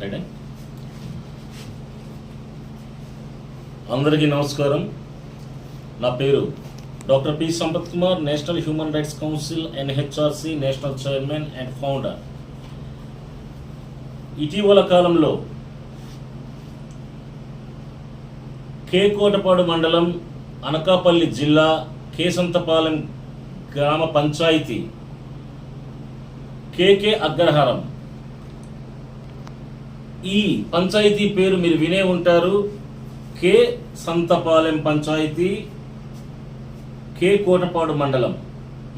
Right అందరికీ నమస్కారం. నా పేరు doctor P. Sampath Kumar national human rights council NHRC national chairman and founder. ఇటీవల కాలంలో కేకోటపాడు మండలం అనకాపల్లి జిల్లా కేసంతపాలెం గ్రామ పంచాయతీ కేకే అగ్రహారం ఈ పంచాయతీ పేరు మీరు వినే ఉంటారు. కే. సంతపాలెం పంచాయతీ కే. కోటపాడు మండలం.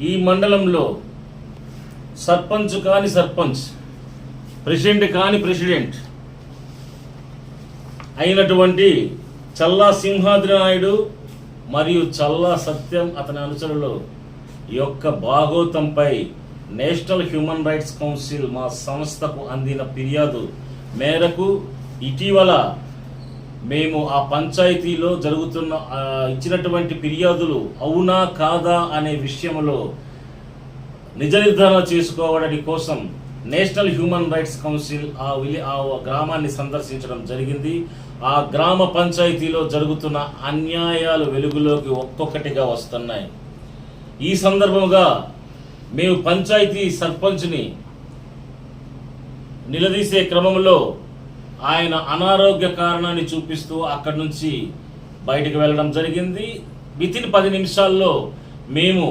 ఈ మండలంలో సర్పంచ్ కాని సర్పంచ్ ప్రెసిడెంట్ కాని ప్రెసిడెంట్ అయినటువంటి చల్లా సింహాద్రి నాయుడు మరియు చల్లా సత్యం అతని అనుచరులు యొక్క భాగోతంపై నేషనల్ హ్యూమన్ రైట్స్ కౌన్సిల్ మా సంస్థకు అందిన ఫిర్యాదు. మేరకు ఇటీవల మేము ఆ పంచాయతీలో జరుగుతున్న ఇచ్చినటువంటి ఫిర్యాదులు అవునా కాదా అనే విషయంలో నిజ నిర్ధారణ చేసుకోవడానికి కోసం నేషనల్ హ్యూమన్ రైట్స్ కౌన్సిల్ ఆ విలి ఆ గ్రామాన్ని సందర్శించడం జరిగింది. ఆ గ్రామ పంచాయతీలో జరుగుతున్న అన్యాయాలు వెలుగులోకి ఒక్కొక్కటిగా వస్తున్నాయి. ఈ సందర్భంగా మేము పంచాయతీ సర్పంచ్ని నిలదీసే క్రమంలో ఆయన అనారోగ్య కారణాన్ని చూపిస్తూ అక్కడి నుంచి బయటకు వెళ్ళడం జరిగింది. వితిన్ పది నిమిషాల్లో మేము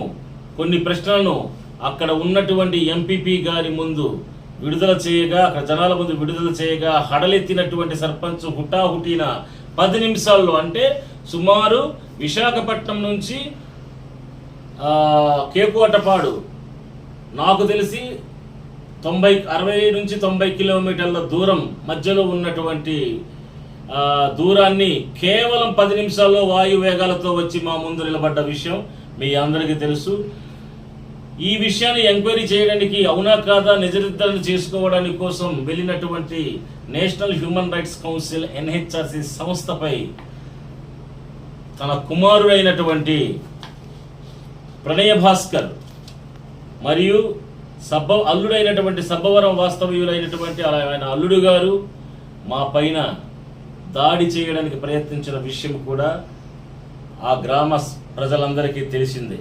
కొన్ని ప్రశ్నలను అక్కడ ఉన్నటువంటి ఎంపీపీ గారి ముందు విడుదల చేయగా అక్కడ జనాల ముందు విడుదల చేయగా హడలెత్తినటువంటి సర్పంచ్ హుటాహుటిన పది నిమిషాల్లో అంటే సుమారు విశాఖపట్నం నుంచి కేకోటపాడు నాకు తెలిసి తొంభై అరవై నుంచి తొంభై కిలోమీటర్ల దూరం మధ్యలో ఉన్నటువంటి దూరాన్ని కేవలం పది నిమిషాల్లో వాయు వేగాలతో వచ్చి మా ముందు నిలబడ్డ విషయం మీ అందరికీ తెలుసు. ఈ విషయాన్ని ఎంక్వైరీ చేయడానికి అవునా కాదా నిజ చేసుకోవడానికి కోసం వెళ్ళినటువంటి national human rights council NHRC సంస్థపై తన కుమారుడైనటువంటి ప్రణయ భాస్కర్ మరియు సబ్బ అల్లుడైనటువంటి సబ్బవరం వాస్తవ్యులైనటువంటి అలా ఆయన అల్లుడు గారు మా పైన దాడి చేయడానికి ప్రయత్నించిన విషయం కూడా ఆ గ్రామ ప్రజలందరికీ తెలిసిందే.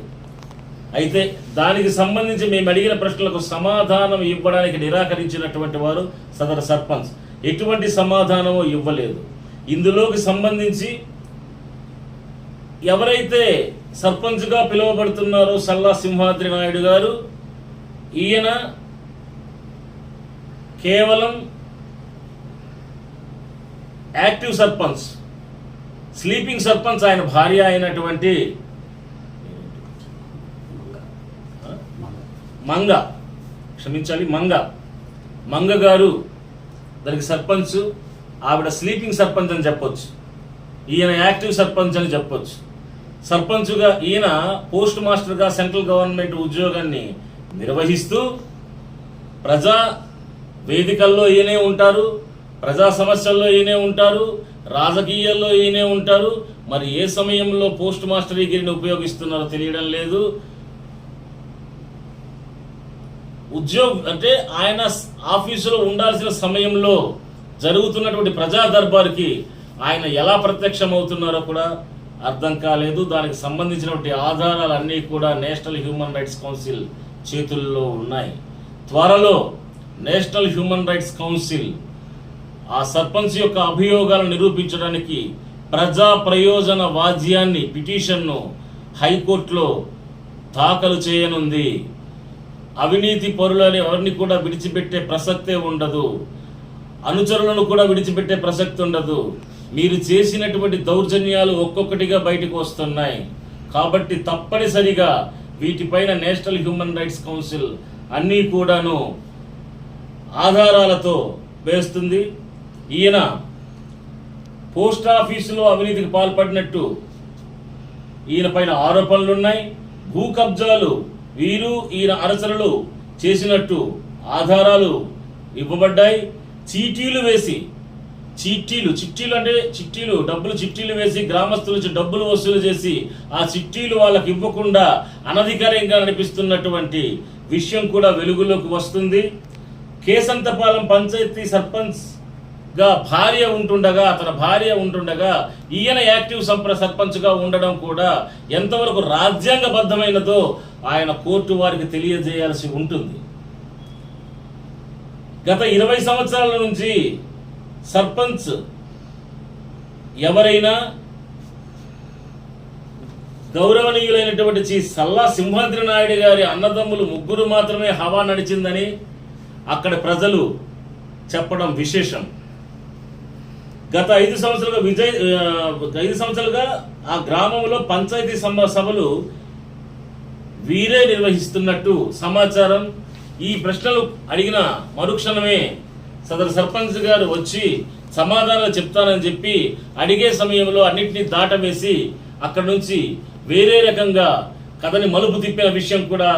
అయితే దానికి సంబంధించి మేము అడిగిన ప్రశ్నలకు సమాధానం ఇవ్వడానికి నిరాకరించినటువంటి వారు సదరు సర్పంచ్. ఎటువంటి సమాధానమో ఇవ్వలేదు. ఇందులోకి సంబంధించి ఎవరైతే సర్పంచ్గా పిలువబడుతున్నారో సల్లా సింహాద్రి నాయుడు గారు ఈయన కేవలం యాక్టివ్ సర్పంచ్ స్లీపింగ్ సర్పంచ్ ఆయన భార్య అయినటువంటి మంగ. క్షమించాలి మంగ. మంగ గారు దానికి సర్పంచ్ ఆవిడ స్లీపింగ్ సర్పంచ్ అని చెప్పొచ్చు. ఈయన యాక్టివ్ సర్పంచ్ అని చెప్పొచ్చు. సర్పంచ్గా ఈయన పోస్ట్ మాస్టర్గా సెంట్రల్ గవర్నమెంట్ ఉద్యోగాన్ని నిర్వహిస్తూ ప్రజా వేదికల్లో ఈయనే ఉంటారు ప్రజా సమస్యల్లో ఈయనే ఉంటారు రాజకీయాల్లో ఈయనే ఉంటారు. మరి ఏ సమయంలో పోస్ట్ మాస్టర్ డిగ్రీని ఉపయోగిస్తున్నారో తెలియడం లేదు. ఉద్యోగ అంటే ఆయన ఆఫీసులో ఉండాల్సిన సమయంలో జరుగుతున్నటువంటి ప్రజా దర్బార్కి ఆయన ఎలా ప్రత్యక్షమవుతున్నారో కూడా అర్థం కాలేదు. దానికి సంబంధించినటువంటి ఆధారాలన్నీ కూడా నేషనల్ హ్యూమన్ రైట్స్ కౌన్సిల్ చేతుల్లో ఉన్నాయి. త్వరలో నేషనల్ హ్యూమన్ రైట్స్ కౌన్సిల్ ఆ సర్పంచ్ యొక్క అభియోగాలను నిరూపించడానికి ప్రజా ప్రయోజన వాద్యాన్ని పిటిషన్ను హైకోర్టులో దాఖలు చేయనుంది. అవినీతి పరులని ఎవరిని కూడా విడిచిపెట్టే ప్రసక్తే ఉండదు. అనుచరులను కూడా విడిచిపెట్టే ప్రసక్తి ఉండదు. మీరు చేసినటువంటి దౌర్జన్యాలు ఒక్కొక్కటిగా బయటకు వస్తున్నాయి. కాబట్టి తప్పనిసరిగా వీటిపైన నేషనల్ హ్యూమన్ రైట్స్ కౌన్సిల్ అన్నీ కూడాను ఆధారాలతో వేస్తుంది. ఈయన పోస్ట్ ఆఫీసులో అవినీతికి పాల్పడినట్టు ఈయన పైన ఆరోపణలు ఉన్నాయి భూ కబ్జాలు వీరు ఈయన అరసరులు చేసినట్టు ఆధారాలు ఇవ్వబడ్డాయి. చీటీలు వేసి చిట్టీలు చిట్టీలు అంటే చిట్టీలు డబ్బులు చిట్టీలు వేసి గ్రామస్తుల నుంచి డబ్బులు వసూలు చేసి ఆ చిట్టీలు వాళ్ళకి ఇవ్వకుండా అనధికారికంగా నడిపిస్తున్నటువంటి విషయం కూడా వెలుగులోకి వస్తుంది. కేసంతపాలెం పంచాయతీ సర్పంచ్గా భార్య ఉంటుండగా అతని భార్య ఉంటుండగా ఈయన యాక్టివ్ సంప్ర సర్పంచ్గా ఉండడం కూడా ఎంతవరకు రాజ్యాంగబద్ధమైనదో ఆయన కోర్టు వారికి తెలియజేయాల్సి ఉంటుంది. గత ఇరవై సంవత్సరాల నుంచి సర్పంచ్ ఎవరైనా గౌరవనీయులైనటువంటి శ్రీ సల్లా సింహాద్రి నాయుడు గారి అన్నదమ్ములు ముగ్గురు మాత్రమే హవా నడిచిందని అక్కడ ప్రజలు చెప్పడం విశేషం. గత ఐదు సంవత్సరాలుగా విజయ్ ఐదు సంవత్సరాలుగా ఆ గ్రామంలో పంచాయతీ సభలు వీరే నిర్వహిస్తున్నట్టు సమాచారం. ఈ ప్రశ్నలు అడిగిన మరుక్షణమే సదరు సర్పంచ్ గారు వచ్చి సమాధానాలు చెప్తానని చెప్పి అడిగే సమయంలో అన్నింటినీ దాటవేసి అక్కడ నుంచి వేరే రకంగా కథని మలుపు తిప్పిన విషయం కూడా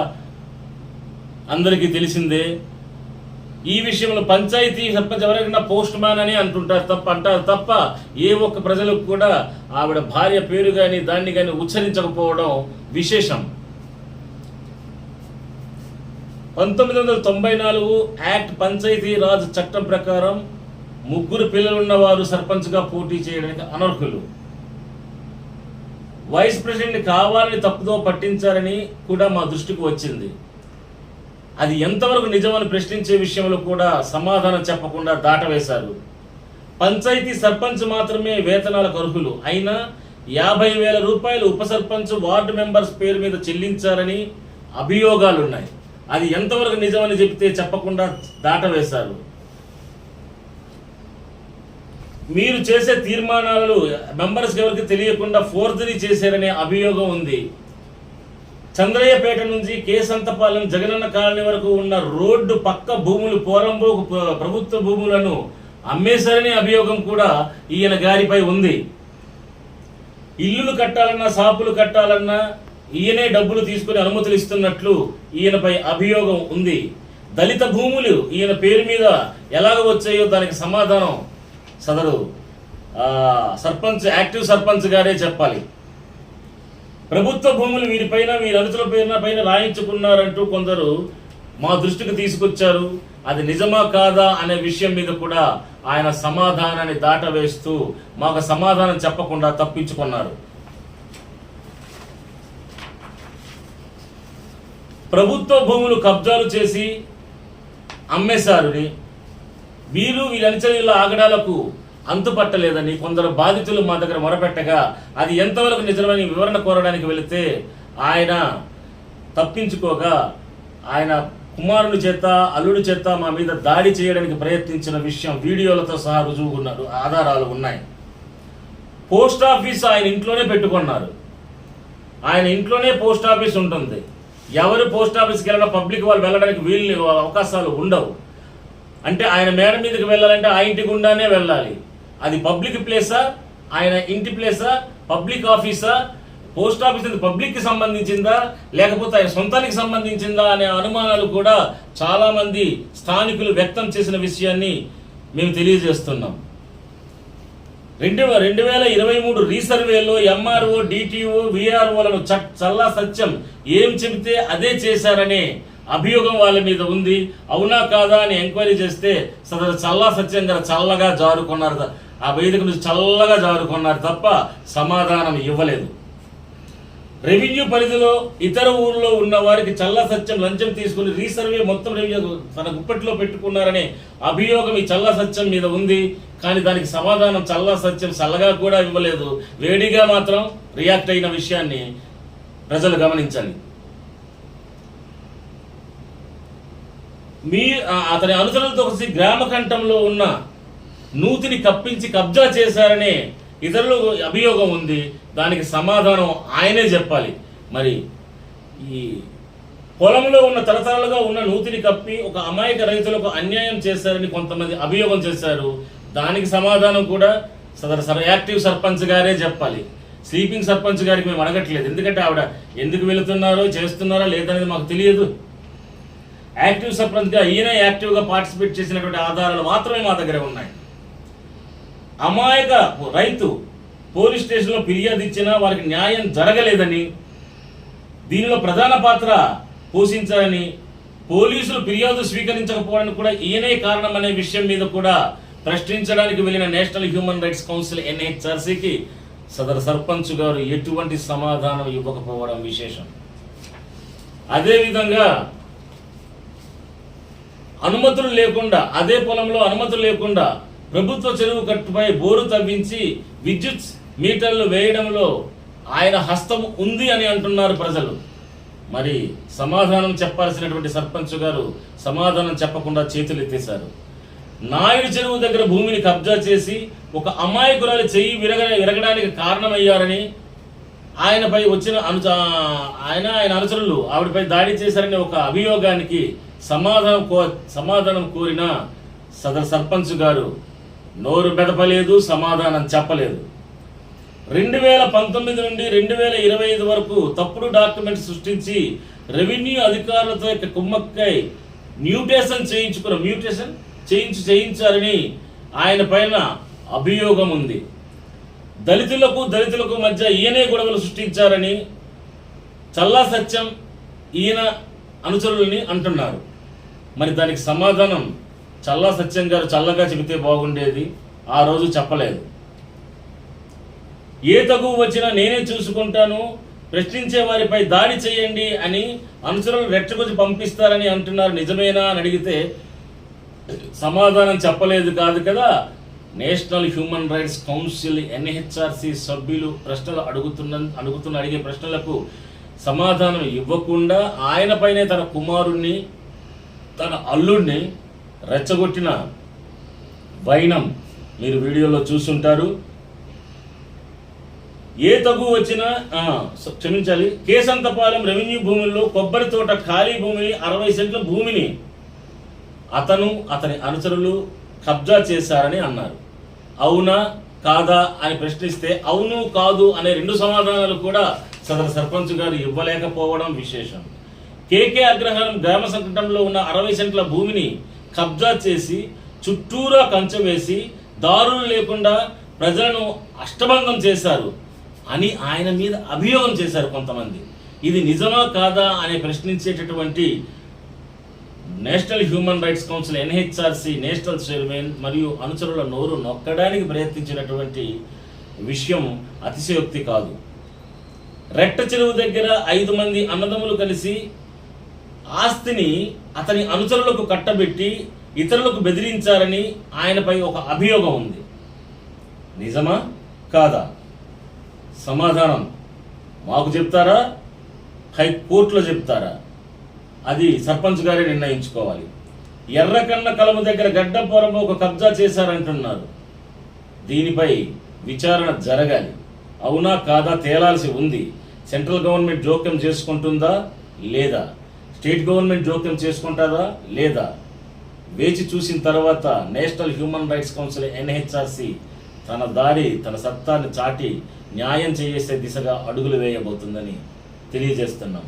అందరికీ తెలిసిందే. ఈ విషయంలో పంచాయతీ సర్పంచ్ ఎవరైనా పోస్ట్ మ్యాన్ అని అంటుంటారు తప్ప అంటారు తప్ప ఏ ఒక్క ప్రజలకు కూడా ఆవిడ భార్య పేరు కానీ దాన్ని కానీ ఉచ్చరించకపోవడం విశేషం. పంతొమ్మిది వందల తొంభై నాలుగు యాక్ట్ పంచాయతీ రాజ్ చట్టం ప్రకారం ముగ్గురు పిల్లలున్న వారు సర్పంచ్గా పోటీ చేయడానికి అనర్హులు. వైస్ ప్రెసిడెంట్ కావాలని తప్పుదో పట్టించారని కూడా మా దృష్టికి వచ్చింది. అది ఎంతవరకు నిజమని ప్రశ్నించే విషయంలో కూడా సమాధానం చెప్పకుండా దాటవేశారు. పంచాయతీ సర్పంచ్ మాత్రమే వేతనాలకు అర్హులు. అయినా యాభై వేల రూపాయలు ఉప సర్పంచ్ వార్డు మెంబర్స్ పేరు మీద చెల్లించారని అభియోగాలున్నాయి. అది ఎంతవరకు నిజమని చెప్తే చెప్పకుండా దాటవేశారు? మీరు చేసే తీర్మానాలు మెంబర్స్ ఎవరికి తెలియకుండా ఫోర్జరీ చేశారనే అభియోగం ఉంది. చంద్రయ్యపేట నుంచి కేసంతపాలెం జగనన్న కాలనీ వరకు ఉన్న రోడ్డు పక్క భూములు పోరంబోకు ప్రభుత్వ భూములను అమ్మేశారనే అభియోగం కూడా ఈయన గారిపై ఉంది. ఇల్లులు కట్టాలన్నా షాపులు కట్టాలన్నా ఈయనే డబ్బులు తీసుకుని అనుమతులు ఇస్తున్నట్లు ఈయనపై అభియోగం ఉంది. దళిత భూములు ఈయన పేరు మీద ఎలాగ వచ్చాయో దానికి సమాధానం సదరు. సర్పంచ్ యాక్టివ్ సర్పంచ్ గారే చెప్పాలి. ప్రభుత్వ భూములు వీరిపైన వీరి అనుచుల పేరున పైన రాయించుకున్నారంటూ కొందరు మా దృష్టికి తీసుకొచ్చారు. అది నిజమా కాదా అనే విషయం మీద కూడా ఆయన సమాధానాన్ని దాటవేస్తూ మాకు సమాధానం చెప్పకుండా తప్పించుకున్నారు. ప్రభుత్వ భూములు కబ్జాలు చేసి అమ్మేశారని వీరు వీరి అనుచరుల ఆగడాలకు అంతుపట్టలేదని కొందరు బాధితులు మా దగ్గర మొరపెట్టగా అది ఎంతవరకు నిజమని వివరణ కోరడానికి వెళితే ఆయన తప్పించుకోగా ఆయన కుమారుని చేత అల్లుడి చేత మా మీద దాడి చేయడానికి ప్రయత్నించిన విషయం వీడియోలతో సహా రుజువు ఉన్నారు ఆధారాలు ఉన్నాయి. పోస్ట్ ఆఫీస్ ఆయన ఇంట్లోనే పెట్టుకున్నారు. ఆయన ఇంట్లోనే పోస్ట్ ఆఫీస్ ఉంటుంది. ఎవరు పోస్ట్ ఆఫీస్కి వెళ్ళడం పబ్లిక్ వాళ్ళు వెళ్ళడానికి వీలు అవకాశాలు ఉండవు. అంటే ఆయన మేడ మీదకి వెళ్ళాలంటే ఆ ఇంటి గుండానే వెళ్ళాలి. అది పబ్లిక్ ప్లేసా? ఆయన ఇంటి ప్లేసా? పబ్లిక్ ఆఫీసా? పోస్ట్ ఆఫీస్ అది పబ్లిక్కి సంబంధించిందా? లేకపోతే ఆయన సొంతానికి సంబంధించిందా అనే అనుమానాలు కూడా చాలామంది స్థానికులు వ్యక్తం చేసిన విషయాన్ని మేము తెలియజేస్తున్నాం. రెండు రెండు వేల ఇరవై మూడు రీసర్వేలో ఎంఆర్ఓ డిటిఓ విఆర్ఓలను చల్లా సత్యం ఏం చెబితే అదే చేశారనే అభియోగం వాళ్ళ మీద ఉంది. అవునా కాదా అని ఎంక్వైరీ చేస్తే సదరు చల్లా సత్యం గారు చల్లగా జారుకున్నారు ఆ వేదిక నుంచి చల్లగా జారుకున్నారు తప్ప సమాధానం ఇవ్వలేదు. రెవెన్యూ పరిధిలో ఇతర ఊర్లో ఉన్న వారికి చల్ల సత్యం లంచం తీసుకుని రీసర్వే మొత్తం రెవెన్యూ తన గుప్పట్లో పెట్టుకున్నారనే అభియోగం ఈ చల్ల సత్యం మీద ఉంది. కానీ దానికి సమాధానం చల్ల సత్యం చల్లగా కూడా ఇవ్వలేదు. వేడిగా మాత్రం రియాక్ట్ అయిన విషయాన్ని ప్రజలు గమనించాలి మీ అతని అనుచరులతో కలిసి గ్రామ కంఠంలో ఉన్న నూతిని కప్పించి కబ్జా చేశారనే ఇతరులు అభియోగం ఉంది. దానికి సమాధానం ఆయనే చెప్పాలి. మరి ఈ పొలంలో ఉన్న తరతరాలుగా ఉన్న నూతిని కప్పి ఒక అమాయక రైతులకు అన్యాయం చేశారని కొంతమంది అభియోగం చేశారు. దానికి సమాధానం కూడా సదరు సర్ యాక్టివ్ సర్పంచ్ గారే చెప్పాలి. స్లీపింగ్ సర్పంచ్ గారికి మేము అడగట్లేదు. ఎందుకంటే ఆవిడ ఎందుకు వెళుతున్నారో చేస్తున్నారో లేదనేది మాకు తెలియదు. యాక్టివ్ సర్పంచ్గా ఈయన యాక్టివ్గా పార్టిసిపేట్ చేసినటువంటి ఆధారాలు మాత్రమే మా దగ్గర ఉన్నాయి. అమాయక రైతు పోలీస్ స్టేషన్లో ఫిర్యాదు ఇచ్చినా వారికి న్యాయం జరగలేదని దీనిలో ప్రధాన పాత్ర పోషించారని పోలీసులు ఫిర్యాదు స్వీకరించకపోవడానికి కూడా ఈయనే కారణం అనే విషయం మీద కూడా ప్రశ్నించడానికి వెళ్ళిన నేషనల్ హ్యూమన్ రైట్స్ కౌన్సిల్ ఎన్హెచ్ఆర్సీకి సదరు సర్పంచ్ గారు ఎటువంటి సమాధానం ఇవ్వకపోవడం విశేషం. అదేవిధంగా అనుమతులు లేకుండా అదే పొలంలో అనుమతులు లేకుండా ప్రభుత్వ చెరువు కట్టుపై బోరు తవ్వించి విద్యుత్ మీటర్లు వేయడంలో ఆయన హస్తం ఉంది అని అంటున్నారు ప్రజలు. మరి సమాధానం చెప్పాల్సినటువంటి సర్పంచ్ గారు సమాధానం చెప్పకుండా చేతులు ఎత్తేశారు. నాయుడు చెరువు దగ్గర భూమిని కబ్జా చేసి ఒక అమాయకురాలు చెయ్యి విరగ విరగడానికి కారణమయ్యారని ఆయనపై వచ్చిన అను ఆయన ఆయన అనుచరులు ఆవిడపై దాడి చేశారనే ఒక అభియోగానికి సమాధానం కో సమాధానం కోరిన సదర్ సర్పంచ్ గారు నోరు బెదపలేదు సమాధానం చెప్పలేదు. రెండు వేల పంతొమ్మిది నుండి రెండు వేల ఇరవై ఐదు వరకు తప్పుడు డాక్యుమెంట్ సృష్టించి రెవెన్యూ అధికారులతో యొక్క కుమ్మక్కై మ్యూటేషన్ చేయించుకున్న మ్యూటేషన్ చేయించి చేయించారని ఆయన పైన అభియోగం ఉంది. దళితులకు దళితులకు మధ్య ఈయనే గొడవలు సృష్టించారని చల్లా సత్యం ఈయన అనుచరులని అంటున్నారు. మరి దానికి సమాధానం చల్లా సత్యం గారు చల్లగా చెబితే బాగుండేది ఆ రోజు చెప్పలేదు. ఏ తగువ వచ్చినా నేనే చూసుకుంటాను ప్రశ్నించే వారిపై దాడి చేయండి అని అనుచరులు రెచ్చగొచ్చి పంపిస్తారని అంటున్నారు. నిజమేనా అని అడిగితే సమాధానం చెప్పలేదు కాదు కదా. National human rights council NHRC సభ్యులు ప్రశ్నలు అడుగుతున్న అడుగుతున్న అడిగే ప్రశ్నలకు సమాధానం ఇవ్వకుండా ఆయనపైనే తన కుమారుణ్ణి తన అల్లుడిని రెచ్చగొట్టిన వైనం మీరు వీడియోలో చూసుంటారు. ఏ తగు వచ్చినా క్షమించాలి. కేసంతపాలెం రెవెన్యూ భూముల్లో కొబ్బరి తోట ఖాళీ భూమిని అరవై సెంట్ల భూమిని అతను అతని అనుచరులు కబ్జా చేశారని అన్నారు. అవునా కాదా అని ప్రశ్నిస్తే అవును కాదు అనే రెండు సమాధానాలు కూడా సదరు సర్పంచ్ గారు ఇవ్వలేకపోవడం విశేషం. కేకే అగ్రహారం గ్రామ సంకటంలో ఉన్న అరవై సెంట్ల భూమిని కబ్జా చేసి చుట్టూరా కంచె వేసి దారులు లేకుండా ప్రజలను అష్టభంగం చేశారు. అని ఆయన మీద అభియోగం చేశారు కొంతమంది. ఇది నిజమా కాదా అని ప్రశ్నించేటటువంటి national human rights council NHRC national chairman మరియు అనుచరుల నోరు నొక్కడానికి ప్రయత్నించినటువంటి విషయం అతిశయోక్తి కాదు. రెట్ట చెరువు దగ్గర ఐదు మంది అన్నదమ్ములు కలిసి ఆస్తిని అతని అనుచరులకు కట్టబెట్టి ఇతరులకు బెదిరించారని ఆయనపై ఒక అభియోగం ఉంది. నిజమా? కాదా? సమాధానం. మాకు చెప్తారా? హైకోర్టులో చెప్తారా? అది సర్పంచ్ గారే నిర్ణయించుకోవాలి. ఎర్రకన్న కలము దగ్గర గడ్డపురం ఒక కబ్జా చేశారంటున్నారు. దీనిపై విచారణ జరగాలి. అవునా కాదా తేలాల్సి ఉంది. సెంట్రల్ గవర్నమెంట్ జోక్యం చేసుకుంటుందా? లేదా? స్టేట్ గవర్నమెంట్ జోక్యం చేసుకుంటారా? లేదా? వేచి చూసిన తర్వాత national human rights council NHRC తన దారి తన సత్తాన్ని చాటి న్యాయం చేసే దిశగా అడుగులు వేయబోతుందని తెలియజేస్తున్నాం.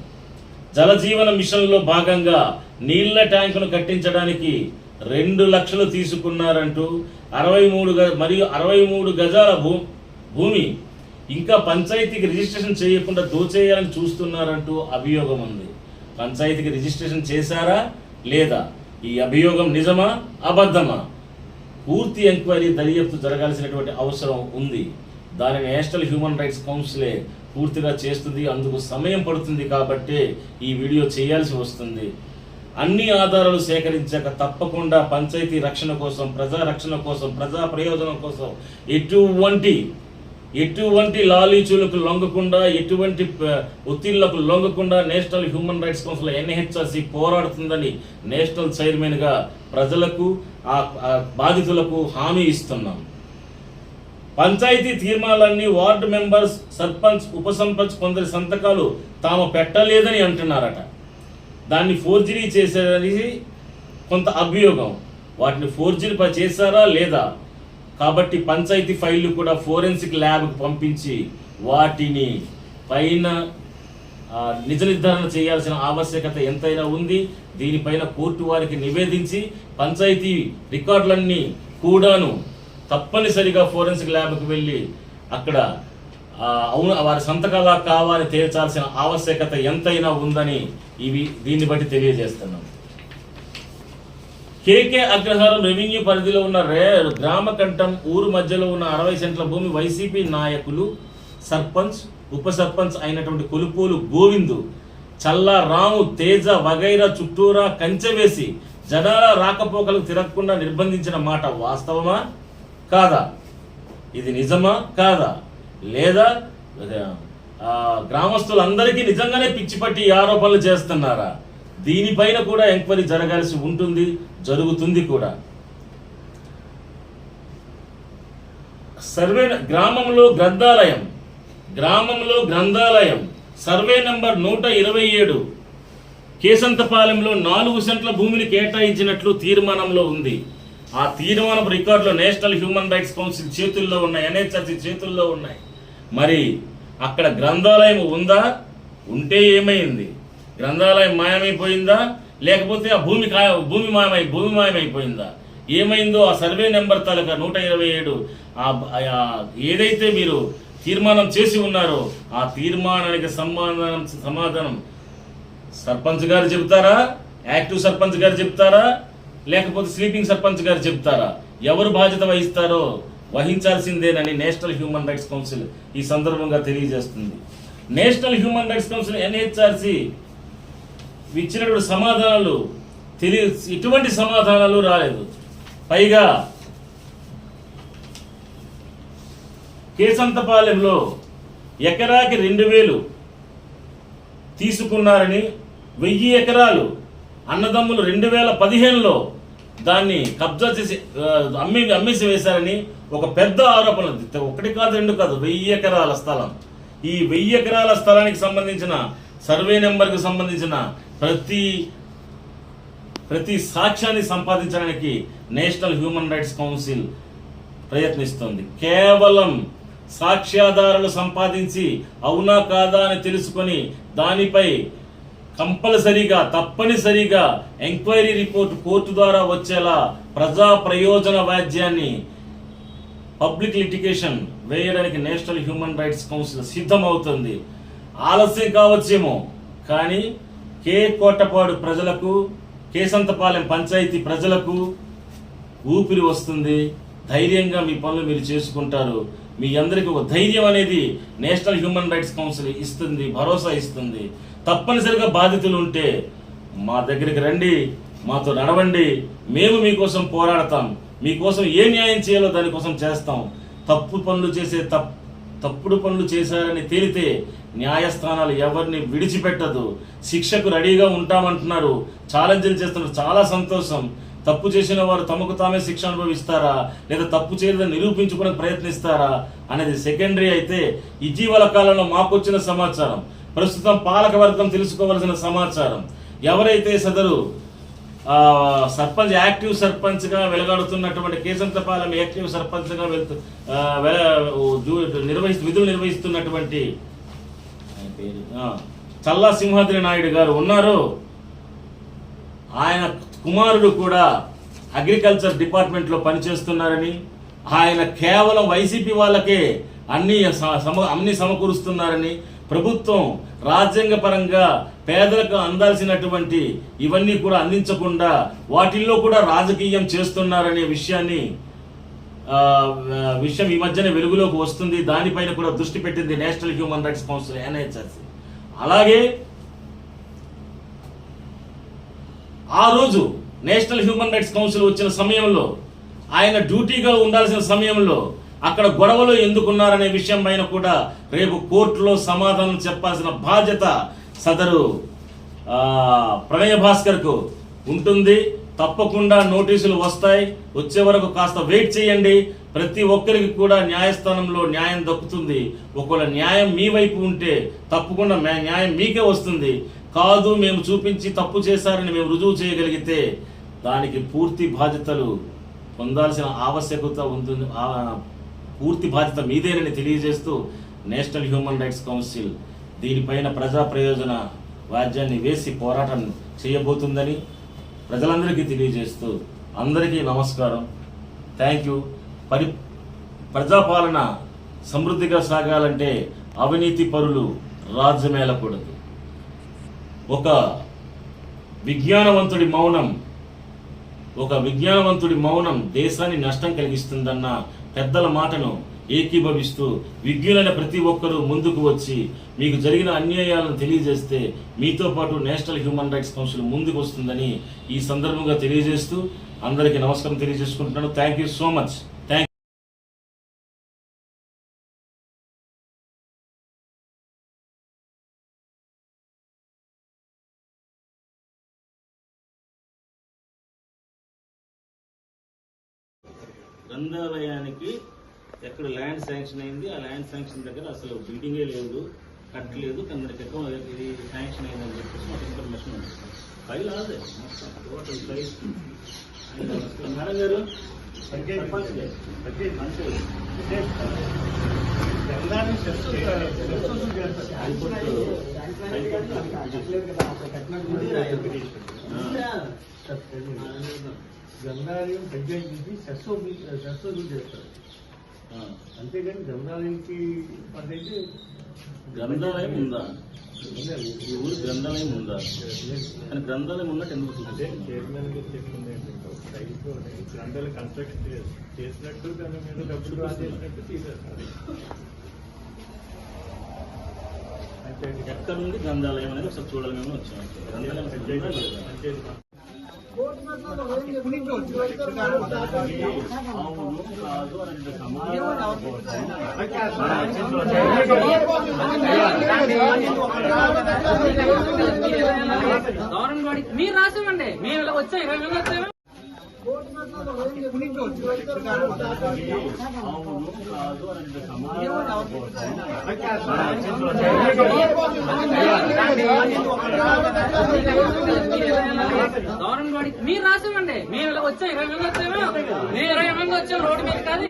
జలజీవన మిషన్లో భాగంగా నీళ్ళ ట్యాంకును కట్టించడానికి రెండు లక్షలు తీసుకున్నారంటూ అరవై మూడు మరియు అరవై మూడు గజాల భూ భూమి ఇంకా పంచాయతీకి రిజిస్ట్రేషన్ చేయకుండా దోచేయాలని చూస్తున్నారంటూ అభియోగం ఉంది. పంచాయతీకి రిజిస్ట్రేషన్ చేశారా లేదా? ఈ అభియోగం నిజమా? అబద్ధమా? పూర్తి ఎంక్వైరీ దర్యాప్తు జరగాల్సినటువంటి అవసరం ఉంది. దానిని నేషనల్ హ్యూమన్ రైట్స్ కౌన్సిలే పూర్తిగా చేస్తుంది అందుకు సమయం పడుతుంది కాబట్టి ఈ వీడియో చేయాల్సి వస్తుంది. అన్ని ఆధారాలు సేకరించాక తప్పకుండా పంచాయతీ రక్షణ కోసం ప్రజా రక్షణ కోసం ప్రజా ప్రయోజనం కోసం ఎటువంటి ఎటువంటి లాలీచూలకు లొంగకుండా ఎటువంటి ఒత్తిళ్ళకు లొంగకుండా national human rights council NHRC పోరాడుతుందని national చైర్మన్గా ప్రజలకు ఆ బాధితులకు హామీ ఇస్తున్నాం. పంచాయతీ తీర్మానాలన్నీ వార్డు మెంబర్స్ సర్పంచ్ ఉప సర్పంచ్ కొందరి సంతకాలు తాము పెట్టలేదని అంటున్నారట. దాన్ని ఫోర్జరీ చేసేది కొంత అభియోగం. వాటిని ఫోర్జరీ చేశారా లేదా? కాబట్టి పంచాయతీ ఫైళ్ళు కూడా ఫోరెన్సిక్ ల్యాబ్కి పంపించి వాటిని పైన నిజ నిర్ధారణ చేయాల్సిన ఆవశ్యకత ఎంతైనా ఉంది. దీనిపైన కోర్టు వారికి నివేదించి పంచాయతీ రికార్డులన్నీ కూడాను తప్పనిసరిగా ఫోరెన్సిక్ ల్యాబ్కి వెళ్ళి అక్కడ అవును వారి సంతకాలా కావాలని తేల్చాల్సిన ఆవశ్యకత ఎంతైనా ఉందని ఇవి దీన్ని బట్టి తెలియజేస్తున్నాం. కేకే అగ్రహారం రెవెన్యూ పరిధిలో ఉన్న రే గ్రామకంఠం ఊరు మధ్యలో ఉన్న అరవై సెంట్ల భూమి వైసీపీ నాయకులు సర్పంచ్ ఉప సర్పంచ్ అయినటువంటి కొలుపోలు గోవిందు చల్లా రాము తేజ వగైరా చుట్టూరా కంచె వేసి జనాల రాకపోకలకు తిరగకుండా నిర్బంధించిన మాట వాస్తవమా? కాదా? ఇది నిజమా? కాదా? లేదా గ్రామస్తులందరికీ నిజంగానే పిచ్చి పట్టి ఆరోపణలు చేస్తున్నారా? దీనిపైన కూడా ఎంక్వైరీ జరగాల్సి ఉంటుంది జరుగుతుంది కూడా. సర్వే గ్రామంలో గ్రంథాలయం. గ్రామంలో గ్రంథాలయం. సర్వే నంబర్ నూట ఇరవై ఏడు. కేసంతపాలెంలో నాలుగు సెంట్ల భూమిని కేటాయించినట్లు తీర్మానంలో ఉంది. ఆ తీర్మానం రికార్డులో నేషనల్ హ్యూమన్ రైట్స్ కౌన్సిల్ చేతుల్లో ఉన్నాయి ఎన్హెచ్ఆర్సీ చేతుల్లో ఉన్నాయి. మరి అక్కడ గ్రంథాలయం ఉందా? ఉంటే ఏమైంది? గ్రంథాలయం మాయమైపోయిందా? లేకపోతే ఆ భూమి భూమి మాయమై భూమి మాయమైపోయిందా? ఏమైందో ఆ సర్వే నెంబర్ తాలూకా నూట ఇరవై ఏడు. ఏదైతే మీరు తీర్మానం చేసి ఉన్నారో ఆ తీర్మానానికి సమాధానం సమాధానం సర్పంచ్ గారు చెప్తారా యాక్టివ్ సర్పంచ్ గారు చెప్తారా లేకపోతే స్లీపింగ్ సర్పంచ్ గారు చెప్తారా? ఎవరు బాధ్యత వహిస్తారో వహించాల్సిందేనని నేషనల్ హ్యూమన్ రైట్స్ కౌన్సిల్ ఈ సందర్భంగా తెలియజేస్తుంది. National human rights council NHRC ఇచ్చినటువంటి సమాధానాలు తెలియ ఇటువంటి సమాధానాలు రాలేదు. పైగా కేసంతపాలెంలో ఎకరాకి రెండు వేలు తీసుకున్నారని వెయ్యి ఎకరాలు అన్నదమ్ములు రెండు వేల పదిహేనులో దాన్ని కబ్జా చేసి అమ్మి అమ్మేసి వేశారని ఒక పెద్ద ఆరోపణ ఒకటి కాదు రెండు కాదు వెయ్యి ఎకరాల స్థలం. ఈ వెయ్యి ఎకరాల స్థలానికి సంబంధించిన సర్వే నెంబర్కి సంబంధించిన ప్రతి ప్రతి సాక్ష్యాన్ని సంపాదించడానికి నేషనల్ హ్యూమన్ రైట్స్ కౌన్సిల్ ప్రయత్నిస్తుంది. కేవలం సాక్ష్యాధారాలు సంపాదించి అవునా కాదా అని తెలుసుకొని దానిపై కంపల్సరీగా తప్పనిసరిగా ఎంక్వైరీ రిపోర్ట్ కోర్టు ద్వారా వచ్చేలా ప్రజా ప్రయోజన వాద్యాన్ని పబ్లిక్ లిటిగేషన్ వేయడానికి నేషనల్ హ్యూమన్ రైట్స్ కౌన్సిల్ సిద్ధమవుతుంది. ఆలస్యం కావచ్చేమో కానీ కే కోటపాడు ప్రజలకు కేసంతపాలెం పంచాయతీ ప్రజలకు ఊపిరి వస్తుంది. ధైర్యంగా మీ పనులు మీరు చేసుకుంటారు. మీ అందరికీ ఒక ధైర్యం అనేది నేషనల్ హ్యూమన్ రైట్స్ కౌన్సిల్ ఇస్తుంది భరోసా ఇస్తుంది. తప్పనిసరిగా బాధితులు ఉంటే మా దగ్గరికి రండి మాతో నడవండి. మేము మీకోసం పోరాడతాం. మీకోసం ఏ న్యాయం చేయాలో దానికోసం చేస్తాం. తప్పు పనులు చేసే తప్ తప్పుడు పనులు చేశారని తేలితే న్యాయస్థానాలు ఎవరిని విడిచిపెట్టదు. శిక్షకు రెడీగా ఉంటామంటున్నారు. ఛాలెంజ్లు చేస్తున్నారు. చాలా సంతోషం. తప్పు చేసిన వారు తమకు తామే శిక్ష అనుభవిస్తారా? లేదా తప్పు చేయలేదని నిరూపించుకునే ప్రయత్నిస్తారా? అనేది సెకండరీ అయితే ఇటీవల కాలంలో మాకొచ్చిన సమాచారం. ప్రస్తుతం పాలకవర్గం తెలుసుకోవలసిన సమాచారం. ఎవరైతే సదరు సర్పంచ్ యాక్టివ్ సర్పంచ్గా వెలగాడుతున్నటువంటి కేసంతపాలెం యాక్టివ్ సర్పంచ్గా వెళ్తూ వెల- నిర్వహిస్తూ విధులు నిర్వహిస్తున్నటువంటి చల్లా సింహాద్రి నాయుడు గారు ఉన్నారు. ఆయన కుమారుడు కూడా అగ్రికల్చర్ డిపార్ట్మెంట్లో పనిచేస్తున్నారని ఆయన కేవలం వైసీపీ వాళ్ళకే అన్ని సమ అన్ని సమకూరుస్తున్నారని ప్రభుత్వం రాజ్యాంగపరంగా పేదలకు అందాల్సినటువంటి ఇవన్నీ కూడా అందించకుండా వాటిల్లో కూడా రాజకీయం చేస్తున్నారనే విషయాన్ని విషయం ఈ మధ్యన వెలుగులోకి వస్తుంది. దానిపైన కూడా దృష్టి పెట్టింది national human rights council NHRC అలాగే ఆ రోజు నేషనల్ హ్యూమన్ రైట్స్ కౌన్సిల్ వచ్చిన సమయంలో ఆయన డ్యూటీగా ఉండాల్సిన సమయంలో అక్కడ గొడవలు ఎందుకున్నారనే విషయం పైన కూడా రేపు కోర్టులో సమాధానం చెప్పాల్సిన బాధ్యత సదరు ప్రణయ భాస్కర్కు ఉంటుంది. తప్పకుండా నోటీసులు వస్తాయి. వచ్చే వరకు కాస్త వెయిట్ చేయండి. ప్రతి ఒక్కరికి కూడా న్యాయస్థానంలో న్యాయం దక్కుతుంది. ఒకవేళ న్యాయం మీ వైపు ఉంటే తప్పకుండా మే- న్యాయం మీకే వస్తుంది. కాదు మేము చూపించి తప్పు చేశారని మేము రుజువు చేయగలిగితే దానికి పూర్తి బాధ్యతలు పొందాల్సిన ఆవశ్యకత ఉంటుంది పూర్తి బాధ్యత మీదేనని తెలియజేస్తూ నేషనల్ హ్యూమన్ రైట్స్ కౌన్సిల్ దీనిపైన ప్రజా ప్రయోజన వాద్యాన్ని వేసి పోరాటం చేయబోతుందని ప్రజలందరికీ తెలియజేస్తూ అందరికీ నమస్కారం. Thank you. పరి ప్రజాపాలన సమృద్ధిగా సాగాలంటే అవినీతి పరులు రాజ్యమేలకూడదు ఒక విజ్ఞానవంతుడి మౌనం ఒక విజ్ఞానవంతుడి మౌనం దేశాన్ని నష్టం కలిగిస్తుందన్న పెద్దల మాటను ఏకీభవిస్తూ విజ్ఞులైన ప్రతి ఒక్కరూ ముందుకు వచ్చి మీకు జరిగిన అన్యాయాలను తెలియజేస్తే మీతో పాటు నేషనల్ హ్యూమన్ రైట్స్ కౌన్సిల్ ముందుకు వస్తుందని ఈ సందర్భంగా తెలియజేస్తూ అందరికీ నమస్కారం తెలియజేసుకుంటున్నాను. Thank you so much. గ్రంథాలయానికి ఎక్కడ ల్యాండ్ శాంక్షన్ అయింది ఆ ల్యాండ్ శాంక్షన్ దగ్గర అసలు బిల్డింగే లేదు కట్టలేదు కిందకి ఎక్కడ ఇది శాంక్షన్ అయిందని చెప్పేసి మాకు ఇన్ఫర్మేషన్ ఉంది. ఫైల్ అదే టోటల్ ఫైల్ మేడం గారు. గ్రంథాలయం పంచాయతీకి సెస్సోబి సెస్సోబి చేస్తారు. అంతేగాని గ్రంథాలయంకి పద్ధతి గ్రంథాలయం ఉందా? ఈ ఊరు గ్రంథాలయం ఉందా? కానీ గ్రంథాలయం ఉన్నట్టు ఎందుకు అదే చూపిస్తుంది చైర్మన్ గారు చెప్పింది ఏంటంటే ఒక గ్రంథాలు కన్స్ట్రక్ట్ చేసినట్టు దాని మీద డబ్బులు డ్రా చేసినట్టు తీసేస్తారు. ఎక్కడ నుండి గ్రంథాలయం అనేది ఒకసారి చూడాలి మేము వచ్చాము. గ్రంథాలయం మీరు రాసివ్వండి. మేము ఇలా వచ్చాం. ఇరవై వేలు వచ్చాము? మీరు రాసివ్వండి. మేము ఇలా వచ్చాం ఇరవై మంది వచ్చాము మేము ఇరవై మంది వచ్చాం రోడ్డు మీద కాదు.